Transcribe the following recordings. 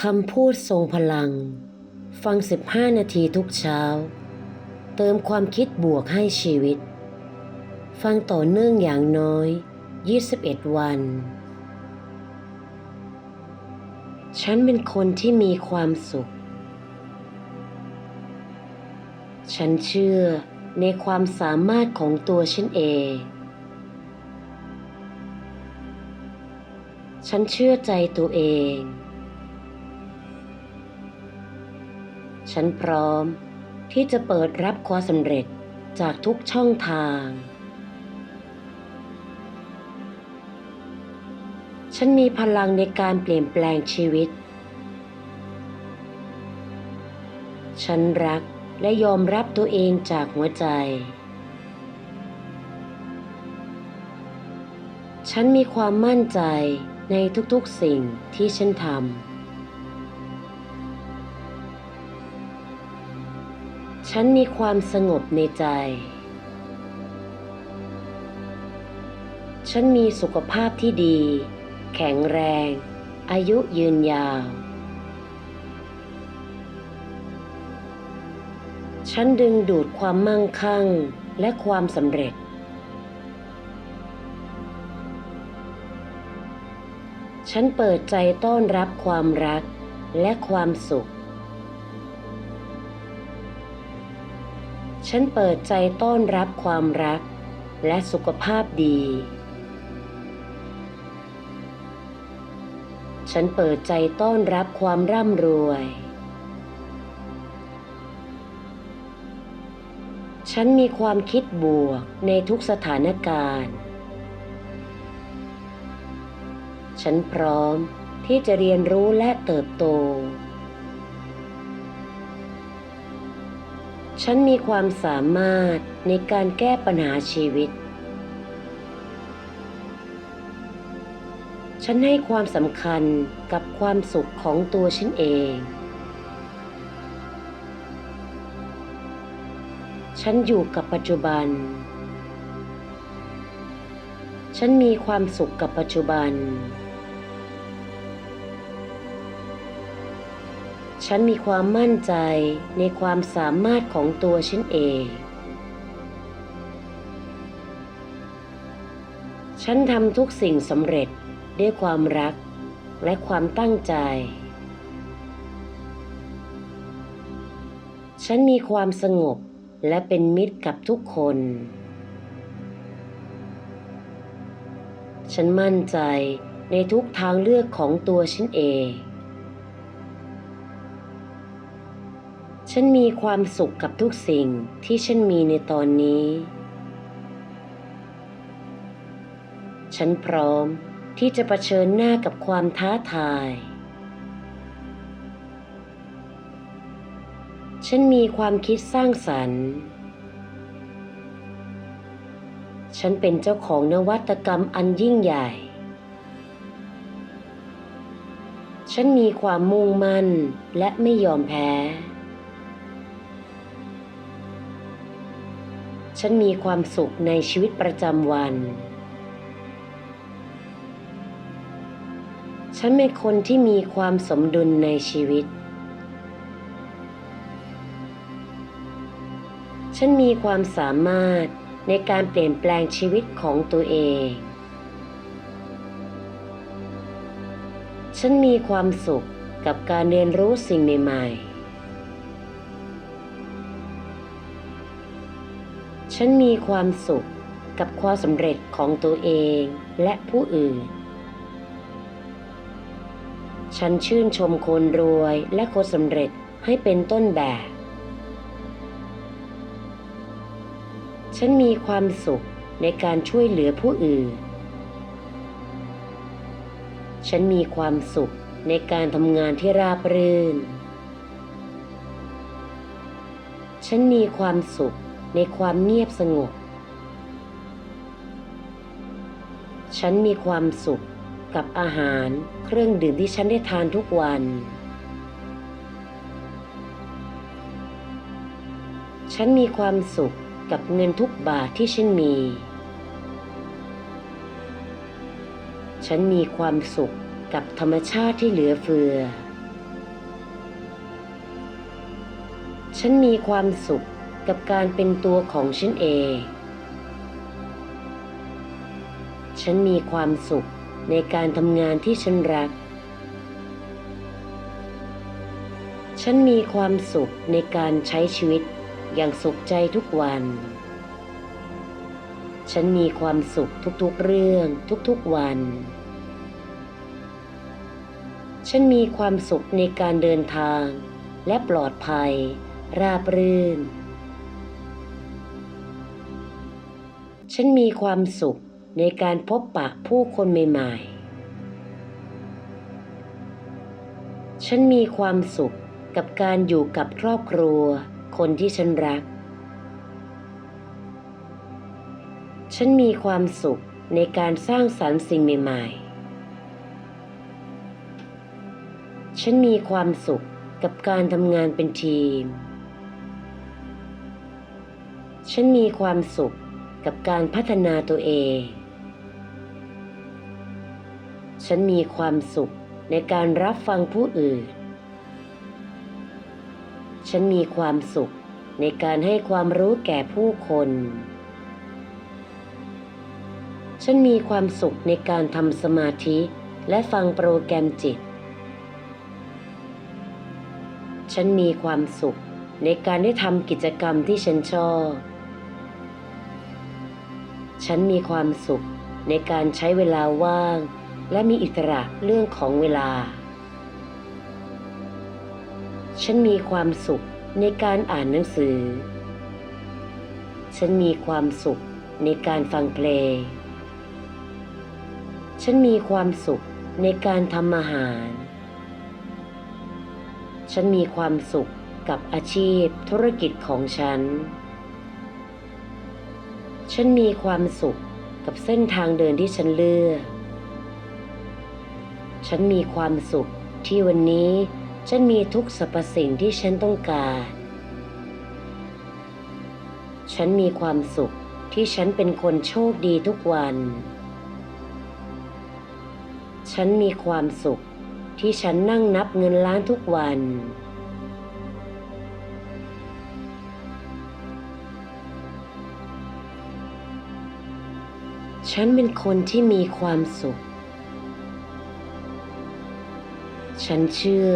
คำพูดทรงพลัง ฟัง 15 นาทีทุกเช้า เติมความคิดบวกให้ชีวิต ฟังต่อเนื่องอย่างน้อย 21 วัน ฉันเป็นคนที่มีความสุข ฉันเชื่อในความสามารถของตัวฉันเอง ฉันเชื่อใจตัวเอง ฉันพร้อมที่จะเปิดรับความสำเร็จจากทุกช่องทาง ฉันมีพลังในการเปลี่ยนแปลงชีวิต ฉันรักและยอมรับตัวเองจากหัวใจ ฉันมีความมั่นใจในทุกๆสิ่งที่ฉันทำ ฉันมีความสงบในใจ ฉันมีสุขภาพที่ดี แข็งแรง อายุยืนยาว ฉันดึงดูดความมั่งคั่งและความสำเร็จ ฉันเปิดใจต้อนรับความรักและความสุข ฉันเปิดใจต้อนรับความรัก และสุขภาพดี ฉันเปิดใจต้อนรับความร่ำรวย ฉันมีความคิดบวกในทุกสถานการณ์ ฉันพร้อมที่จะเรียนรู้และเติบโต ฉันมีความสามารถในการแก้ปัญหาชีวิต ฉันให้ความสำคัญกับความสุขของตัวฉันเอง ฉันอยู่กับปัจจุบัน ฉันมีความสุขกับปัจจุบัน ฉันมีความมั่นใจในความสามารถของตัวฉันเอง ฉันทำทุกสิ่งสำเร็จด้วยความรักและความตั้งใจ ฉันมีความสงบและเป็นมิตรกับทุกคน ฉันมั่นใจในทุกทางเลือกของตัวฉันเอง ฉันมีความสุขกับทุกสิ่งที่ฉันมีในตอนนี้ ฉันพร้อมที่จะะเผชิญหน้ากับความท้าทาย ฉันมีความคิดสร้างสรรค์ ฉันเป็นเจ้าของนวัตกรรมอันยิ่งใหญ่ ฉันมีความมุ่งมั่นและไม่ยอมแพ้ ฉันมีความสุขในชีวิตประจำวัน ฉันเป็นคนที่มีความสมดุลในชีวิต ฉันมีความสามารถในการเปลี่ยนแปลงชีวิตของตัวเอง ฉันมีความสุขกับการเรียนรู้สิ่งใหม่ ๆ ฉันมีความสุขกับความสำเร็จของตัวเองและผู้อื่น ฉันชื่นชมคนรวยและคนสำเร็จให้เป็นต้นแบบ ฉันมีความสุขในการช่วยเหลือผู้อื่น ฉันมีความสุขในการทำงานที่ราบรื่น ฉันมีความสุข ในความเงียบสงบ ฉันมีความสุขกับอาหารเครื่องดื่มที่ฉันได้ทานทุกวัน ฉันมีความสุขกับเงินทุกบาทที่ฉันมี ฉันมีความสุขกับธรรมชาติที่เหลือเฟือ ฉันมีความสุข กับการเป็นตัวของฉันเอง ฉันมีความสุขในการทำงานที่ฉันรัก ฉันมีความสุขในการใช้ชีวิตอย่างสุขใจทุกวัน ฉันมีความสุขทุกๆเรื่องทุกๆวัน ฉันมีความสุขในการเดินทางและปลอดภัย ราบรื่น ฉันมีความสุขในการพบปะผู้คนใหม่ๆ ฉันมีความสุขกับการอยู่กับครอบครัว คนที่ฉันรัก ฉันมีความสุขในการสร้างสรรค์สิ่งใหม่ๆ ฉันมีความสุขกับการทำงานเป็นทีม ฉันมีความสุข กับการพัฒนาตัวเอง ฉันมีความสุขในการรับฟังผู้อื่น ฉันมีความสุขในการให้ความรู้แก่ผู้คน ฉันมีความสุขในการทำสมาธิและฟังโปรแกรมจิต ฉันมีความสุขในการได้ทำกิจกรรมที่ฉันชอบ ฉันมีความสุขในการใช้เวลาว่าง และมีอิสระเรื่องของเวลา ฉันมีความสุขในการอ่านหนังสือ ฉันมีความสุขในการฟังเพลง ฉันมีความสุขในการทำอาหาร ฉันมีความสุขกับอาชีพธุรกิจของฉัน ฉันมีความสุขกับเส้นทางเดินที่ฉันเลือก ฉันมีความสุขที่วันนี้ฉันมีทุกสรรพสิ่งที่ฉันต้องการ ฉันมีความสุขที่ฉันเป็นคนโชคดีทุกวัน ฉันมีความสุขที่ฉันนั่งนับเงินล้านทุกวัน ฉันเป็นคนที่มีความสุข ฉันเชื่อ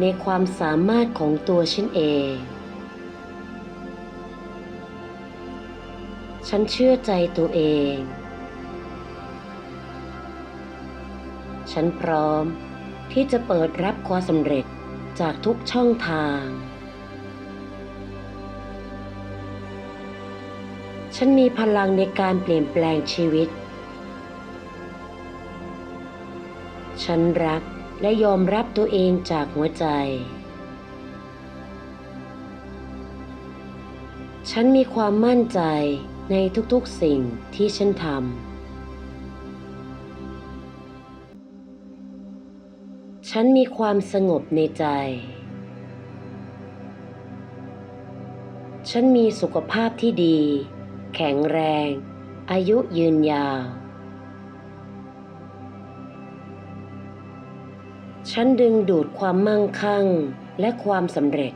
ในความสามารถของตัวฉันเอง ฉันเชื่อใจตัวเอง ฉันพร้อมที่จะเปิดรับความสำเร็จจากทุกช่องทาง ฉันมีพลังในการเปลี่ยนแปลงชีวิต ฉันรักและยอมรับตัวเองจากหัวใจ ฉันมีความมั่นใจในทุกๆสิ่งที่ฉันทำ ฉันมีความสงบในใจ ฉันมีสุขภาพที่ดี แข็งแรง อายุยืนยาว ฉันดึงดูดความมั่งคั่งและความสำเร็จ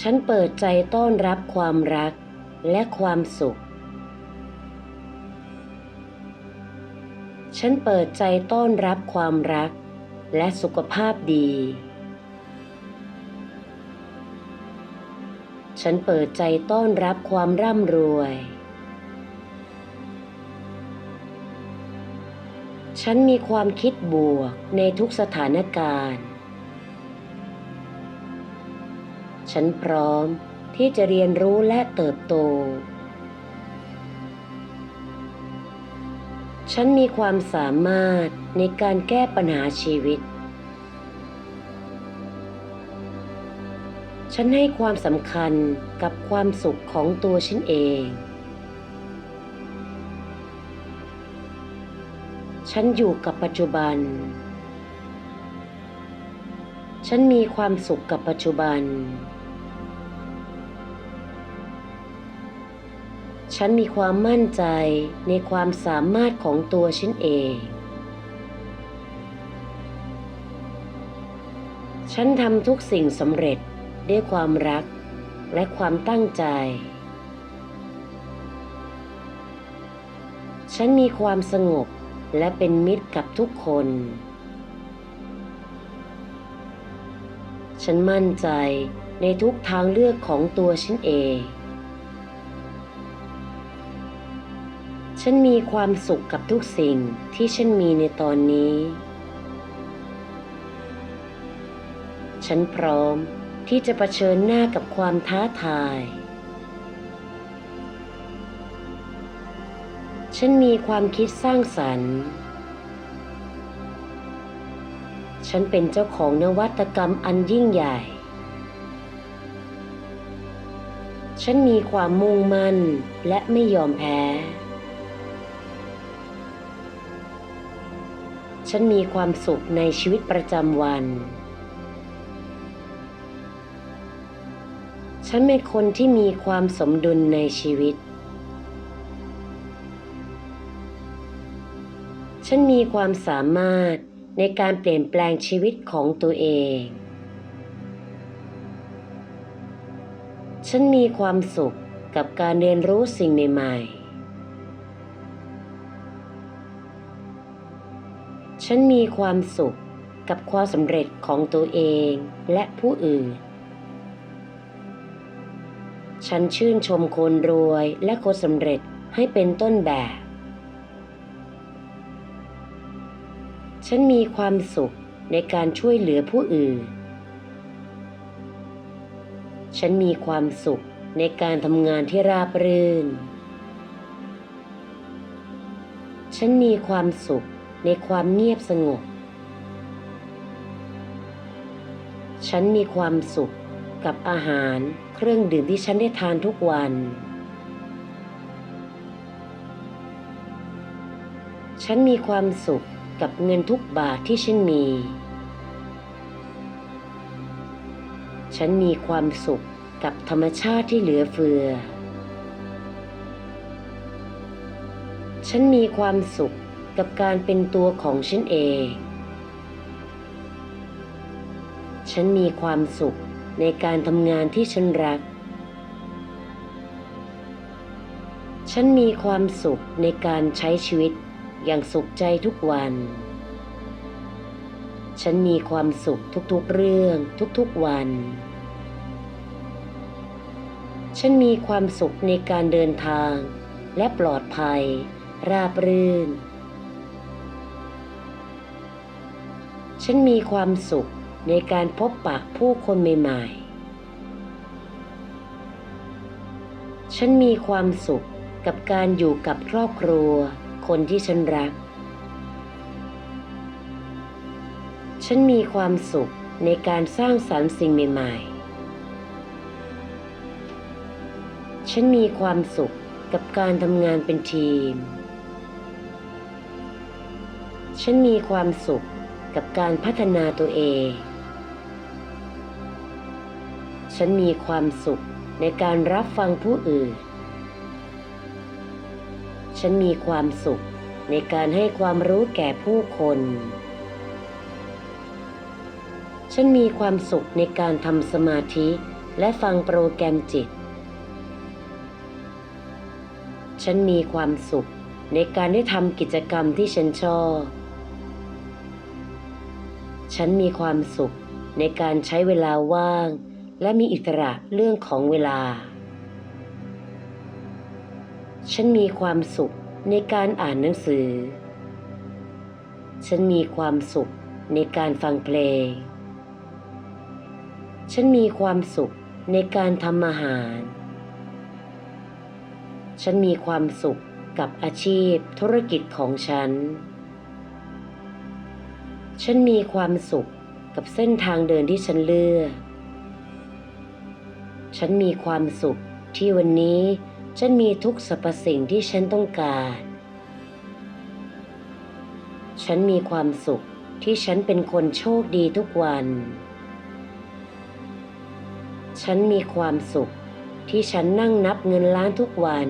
ฉันเปิดใจต้อนรับความรักและความสุข ฉันเปิดใจต้อนรับความรักและสุขภาพดี ฉันเปิดใจต้อนรับความร่ำรวย ฉันมีความคิดบวกในทุกสถานการณ์ ฉันพร้อมที่จะเรียนรู้และเติบโต ฉันมีความสามารถในการแก้ปัญหาชีวิต ฉันให้ความสำคัญกับความสุขของตัวฉันเอง ฉันอยู่กับปัจจุบัน ฉันมีความสุขกับปัจจุบัน ฉันมีความมั่นใจในความสามารถของตัวฉันเองฉันทำทุกสิ่งสำเร็จ ด้วยความรักและความตั้งใจ ฉันมีความสงบและเป็นมิตรกับทุกคน ฉันมั่นใจในทุกทางเลือกของตัวฉันเอง ฉันมีความสุขกับทุกสิ่งที่ฉันมีในตอนนี้ ฉันพร้อม ที่จะะเผชิญหน้ากับความท้าทาย ฉันมีความคิดสร้างสรรค์ ฉันเป็นเจ้าของนวัตกรรมอันยิ่งใหญ่ ฉันมีความมุ่งมั่นและไม่ยอมแพ้ ฉันมีความสุขในชีวิตประจำวัน ฉันเป็นคนที่มีความสมดุลในชีวิต ฉันมีความสามารถในการเปลี่ยนแปลงชีวิตของตัวเอง ฉันมีความสุขกับการเรียนรู้สิ่งใหม่ ๆ ฉันมีความสุขกับความสำเร็จของตัวเองและผู้อื่น ฉันชื่นชมคนรวยและคนสำเร็จให้เป็นต้นแบบ ฉันมีความสุขในการช่วยเหลือผู้อื่น ฉันมีความสุขในการทำงานที่ราบรื่น ฉันมีความสุขในความเงียบสงบ ฉันมีความสุข กับอาหารเครื่องดื่มที่ฉันได้ทานทุกวัน ฉันมีความสุขกับเงินทุกบาทที่ฉันมี ฉันมีความสุขกับธรรมชาติที่เหลือเฟือ ฉันมีความสุขกับการเป็นตัวของฉันเอง ฉันมีความสุข ในการทำงานที่ฉันรัก ฉันมีความสุขในการใช้ชีวิตอย่างสุขใจทุกวัน ฉันมีความสุขทุกๆเรื่องทุกๆวัน ฉันมีความสุขในการเดินทางและปลอดภัย ราบรื่น ฉันมีความสุข ในการพบปะผู้คนใหม่ๆ ฉันมีความสุขกับการอยู่กับครอบครัว คนที่ฉันรัก ฉันมีความสุขในการสร้างสรรค์สิ่งใหม่ๆ ฉันมีความสุขกับการทำงานเป็นทีม ฉันมีความสุขกับการพัฒนาตัวเอง ฉันมีความสุขในการรับฟังผู้อื่น ฉันมีความสุขในการให้ความรู้แก่ผู้คน ฉันมีความสุขในการทำสมาธิและฟังโปรแกรมจิต ฉันมีความสุขในการได้ทำกิจกรรมที่ฉันชอบ ฉันมีความสุขในการใช้เวลาว่าง และมีอิสระเรื่องของเวลา ฉันมีความสุขในการอ่านหนังสือ ฉันมีความสุขในการฟังเพลง ฉันมีความสุขในการทำอาหาร ฉันมีความสุขกับอาชีพธุรกิจของฉัน ฉันมีความสุขกับเส้นทางเดินที่ฉันเลือก ฉันมีความสุขที่วันนี้ ฉันมีทุกสรรพสิ่งที่ฉันต้องการ ฉันมีความสุขที่ฉันเป็นคนโชคดีทุกวัน ฉันมีความสุขที่ฉันนั่งนับเงินล้านทุกวัน